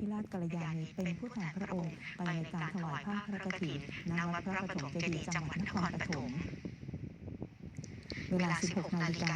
พิราชกัลยาณีเป็นผู้แทนพระองค์ไปในการถวายผ้าพระกฐินณวัดพระปฐมเจดีย์จังหวัดนครปฐมเวลา 16นาฬิกา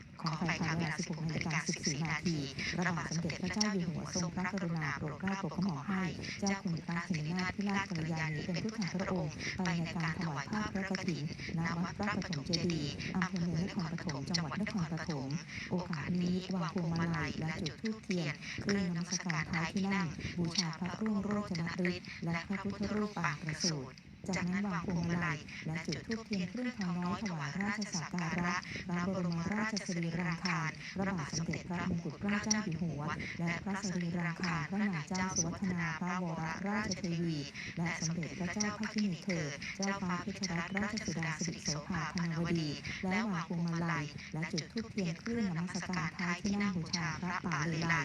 43 ขออภัยค่ะเวลา 16นาฬิกา14 นาทีพระบาทสมเด็จพระเจ้าอยู่หัวทรงพระกรุณาโปรดเกล้าโปรดกระหม่อมให้ เจ้าคุณพระสิรินาถพิราชกัลยาณีเป็นผู้แทนพระองค์ ไปในการถวายผ้าพระกฐินณวัดพระปฐมเจดีย์อำเภอเมืองนครปฐมจังหวัดนครปฐมโอกาสนี้วางพวงมาลัยและจุดธูปเทียนเครื่องนมัสการท้ายที่นั่ง บูชาพระร่วงโรจนฤทธิ์และพระพุทธรูปปางประสูติจากนั้นวางพวงมาลัยและจุดธูปเทียนเครื่องทองน้อยถวายราชสักการะพระบรม สรีรางคารพระบาทสมเด็จพระมงกุฎเกล้าเจ้าอยู่หัว และพระสรีรางคารพระนางเจ้าสุวัฒนาพระวรราชเทวี และสมเด็จพระเจ้าพระกินีเธอ เจ้าฟ้าพิชรัตนราชสุดาสิริโสภาพนวดี และวางพวงมาลัยและจุดธูปเทียนเครื่องนมัสการท้ายที่นั่งบูชาพระป่าเลไล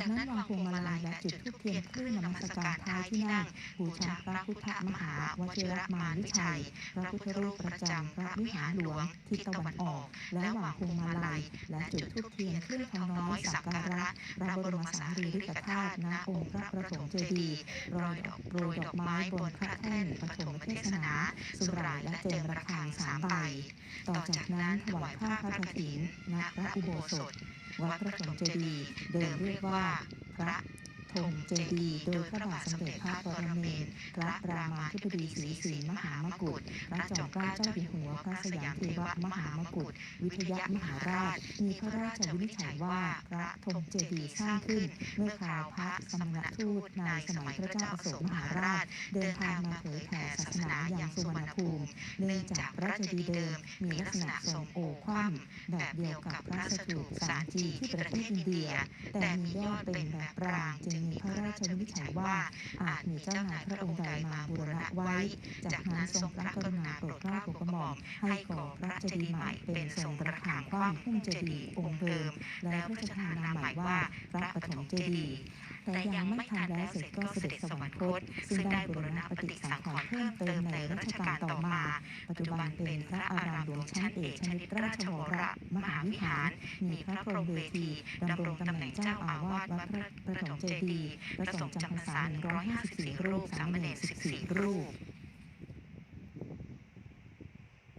จากนั้นวางพวงมาลัยและจุดธูปเทียนเครื่องนมัสการท้ายที่นั่งบูชาพระพุทธมหาวชิรมารวิชัย พระพุทธรูปประจำพระวิหารหลวงทิศตะวันออก และวางพวงมาลัยและจุดธูปเทียนเครื่องทองน้อยสักการะพระบรมสารีริกธาตุณองค์พระประถมเจดีย์โรยดอกโรยดอกไม้บนพระแท่นปฐม เทศนา สุรายและเจิมระฆังสามใบ ต่อจากนั้นถวายผ้าพระกฐินณพระอุโบสถ วัดพระปฐมเจดีย์เดิมเรียกว่า พระธงเจดีย์โดยพระบาทสมเด็จพระปรเมนทรพระรามาธิบดีศรีศรีมหามกุฎพระจอมเกล้าเจ้าอยู่หัวพระสยามเทวมหามกุฎวิทยามหาราช มีพระราชวินิจฉัยว่าพระธงเจดีย์สร้างขึ้น เมื่อคราวพระสมณทูตในสมัยพระเจ้าอโศกมหาราช เดินทางมาเผยแผ่ศา สุวรรณภูมิ เนื่องจากพระเจดีย์เดิมมีลักษณะทรงโอคว่ำแบบเดียวกับพระสถูปสามจีที่ประเทศอินเดีย แต่มียอดเป็นแบบปรางจึงมีพระราชวินิจฉัยว่า อาจมีเจ้านายพระองค์ใดมาบูรณะไว้ จากนั้นทรงพระกรุณาโปรดเกล้าโปรดกระหม่อมให้ก่อพระเจดีย์ใหม่เป็นทรงระฆังคว่ำพุ่มเจดีย์องค์เดิม แล้วพระราชทานนามใหม่ว่าพระปฐมเจดีย์ แต่ยังไม่ทันแล้วเสร็จก็เสด็จสวรรคต ซึ่งได้บูรณะปฏิสังขรณ์เพิ่มเติมในรัชกาลต่อมา ปัจจุบันเป็นพระอารามหลวงชั้นเอกชนิดราชวรมหาวิหาร มีพระพรหมเวทีดำรงตำแหน่งเจ้าอาวาสวัดพระปฐมเจดีย์ประสงค์จำพรรษา154 รูป สามเณร14 รูป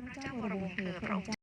พระเจ้าวรวงศ์เธอพระองค์